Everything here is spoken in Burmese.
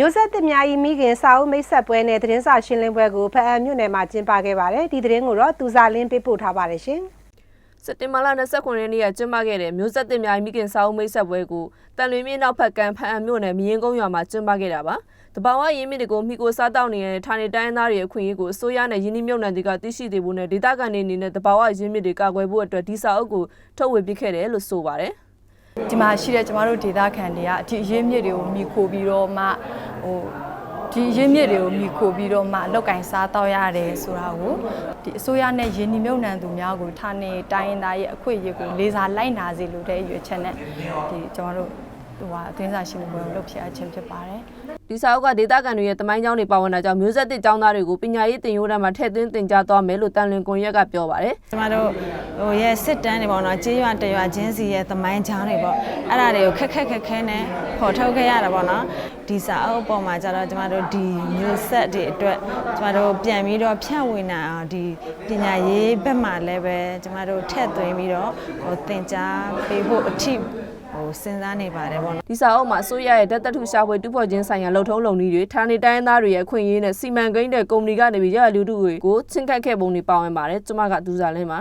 မျိုးဆက်သစ်များဤမိခင်စာအုပ်မိတ်ဆက်ပွဲနဲ့သတင်းစာရှင်းလင်းပွဲကိုဖအံမြို့နယ်မှာကျင်းပခဲ့ပါတယ်ဒီသတင်းကိုတော့သူစာလင်းပေးပို့ထားပါတယ်ရှင်စက်တင်ဘာလ29ရက်နေ့ကကျင်းပခဲ့တဲ့မျိုးဆက်တင်မြိုင်မိခင်စာအုပ်မိတ်ဆက်ပွဲကိုတန်လွင်မြေနောက်ဖက်ကဖန်အံမြို့နယ်မြင်းကုန်းရွာမှာကျင်းပခဲ့တာပါ။တဘာဝရင်းမြစ်တွေကိုမိကိုစားတောက်နေတဲ့ဌာနေတိုင်းသားတွေအခွင့်အရေးကိုအစိုးရနဲ့ယင်းနှမြုပ်နှံတွေကသိရှိသေးဖို့နဲ့ဒေသခံတွေအနေနဲ့တဘာဝရင်းမြစ်တွေကာကွယ်ဖို့အတွက်ဒီစာအုပ်ကိုထုတ်ဝေပစ်ခဲ့တယ်လို့ဆိုပါတယ်။ ဒီမှာရှိတဲ့ကျမတို့ဒေသခံတွေကဒီအရင်းမြစ်တွေကိုမိခိုပြီးတော့မှဟိုဒီအရင်းမြစ်တွေကိုမိခိုပြီးတော့မှလောက်ကင်စားတော့ရတယ်ဆိုတာကိုဒီအစိုးရနဲ့ယင်းနှမြုပ်နှံသူများကိုဌာနေတိုင်းရင်းသားရဲ့အခွင့်အရေးကိုလေးစားလိုက်နာစေလိုတဲ့အရွယ်ချက်နဲ့ဒီကျမတို့ ဟိုဟာအသင်းစာရှင်ပွဲကိုလုပ်ဖြစ်အပ်ခြင်းဖြစ်ပါတယ်ဒီစာအုပ်ကဒေသခံတွေရဲ့တမိုင်းကြောင်းတွေပါဝင်တာကြောင့်မျိုးဆက်တစ်ကျောင်းသားတွေကိုပညာရေးသင်ရိုးတန်းမှာထည့်သွင်းသင်ကြားသွားမယ်လို့တန်လွင်ကွန်ရက်ကပြောပါတယ်ကျမတို့ဟိုရဲ့စစ်တမ်းတွေပေါ့နော်ကြေးရွာတရွာချင်းစီရဲ့သမိုင်းချောင်းတွေပေါ့အဲ့ဒါတွေကိုခက်ခက်ခက်ခဲနဲ့ပေါ်ထုတ်ခဲ့ရတာပေါ့နော်ဒီစာအုပ်ပေါ်မှာကျတော့ကျမတို့ဒီမျိုးဆက်တွေအတွက်ကျမတို့ပြန်ပြီးတော့ဖြန့်ဝေနိုင်အောင်ဒီပညာရေးဘက်မှာလည်းပဲကျမတို့ထည့်သွင်းပြီးတော့ဟိုသင်ကြားပေးဖို့အထိ ဟိုစဉ်းစားနေပါတယ်ပေါ့နော်ဒီစာအုပ်မှာအစိုးရရဲ့ဓာတ်သက်ထုရှာဖွေတူဖော်ခြင်းဆိုင်ရာလှုပ်ထုံးလုံနည်းတွေဌာနေတိုင်းသားတွေရဲ့အခွင့်အရေးနဲ့စီမံကိန်းတဲ့ကုမ္ပဏီကနေပြီးရရလူထုတွေကိုချင်းခတ်ခဲ့ပုံတွေပါဝင်ပါတယ်ကျွန်မကဒူစာလင်းပါ